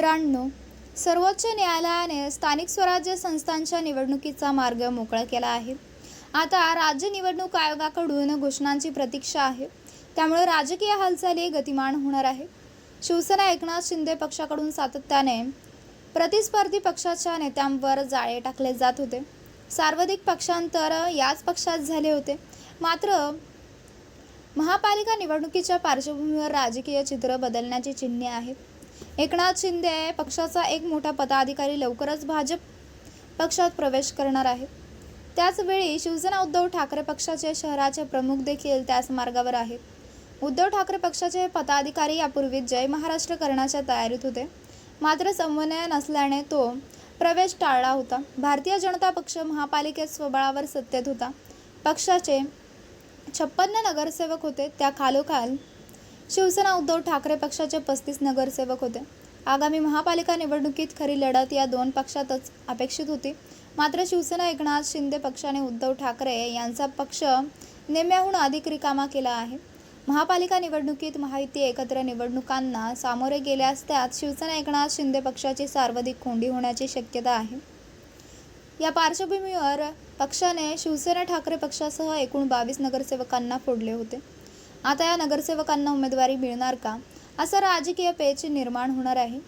मित्रांनो सर्वोच्च न्यायालयाने स्थानिक स्वराज्य संस्थांच्या निवडणुकीचा मार्ग मोकळा केला आहे. आता राज्य निवडणूक आयोगाकडून घोषणांची प्रतीक्षा आहे. त्यामुळे राजकीय हालचाली गतिमान होणार आहे. शिवसेना एकनाथ शिंदे पक्षाकडून सातत्याने प्रतिस्पर्धी पक्षाच्या नेत्यांवर जाळे टाकले जात होते. सार्वधिक पक्षांतर याच पक्षात झाले होते. मात्र महापालिका निवडणुकीच्या पार्श्वभूमीवर राजकीय चित्र बदलण्याची चिन्हे आहेत. एकनाथ शिंदे पक्षाचा एक मोठा पदाधिकारी लवकरच भाजप पक्षात प्रवेश करणार आहे. त्याचवेळी शिवसेना उद्धव ठाकरे पक्षाचे शहराचे प्रमुख देखील त्याच मार्गावर आहेत उद्धव ठाकरे पक्षाचे पदाधिकारी यापूर्वी जय महाराष्ट्र करण्याच्या तयारीत होते. मात्र समन्वय नसल्याने तो प्रवेश टाळला होता. भारतीय जनता पक्ष महापालिकेत स्वबळावर सत्तेत होता. पक्षाचे छप्पन्न नगरसेवक होते. त्या खालोखाल शिवसेना उद्धव ठाकरे पक्षाचे पस्तीस नगरसेवक होते. आगामी महापालिका निवडणुकीत खरी लढत या दोन पक्षातच अपेक्षित होती. मात्र शिवसेना एकनाथ शिंदे पक्षाने उद्धव ठाकरे यांचा पक्ष नेम्याहून अधिक रिकामा केला आहे. महापालिका निवडणुकीत महायुती एकत्र निवडणुकांना सामोरे गेल्यास त्यात शिवसेना एकनाथ शिंदे पक्षाची सर्वाधिक कोंडी होण्याची शक्यता आहे. या पार्श्वभूमीवर पक्षाने शिवसेना ठाकरे पक्षासह एकूण बावीस नगरसेवकांना फोडले होते. आता या नगरसेवकांना उमेदवारी मिळणार का? असं राजकीय पेच निर्माण होणार आहे.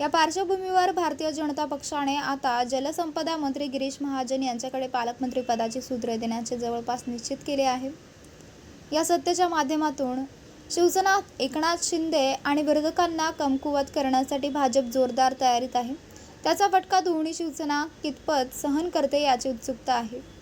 या पार्श्वभूमीवर भारतीय जनता पक्षाने आता जलसंपदा मंत्री गिरीश महाजन यांच्याकडे पालकमंत्री पदाची सूत्रे देण्याचे जवळपास निश्चित केले आहे. या सत्तेच्या माध्यमातून शिवसेना एकनाथ शिंदे आणि विरोधकांना कमकुवत करण्यासाठी भाजप जोरदार तयारीत आहे. त्याचा फटका दोन्ही शिवसेना कितपत सहन करते याची उत्सुकता आहे.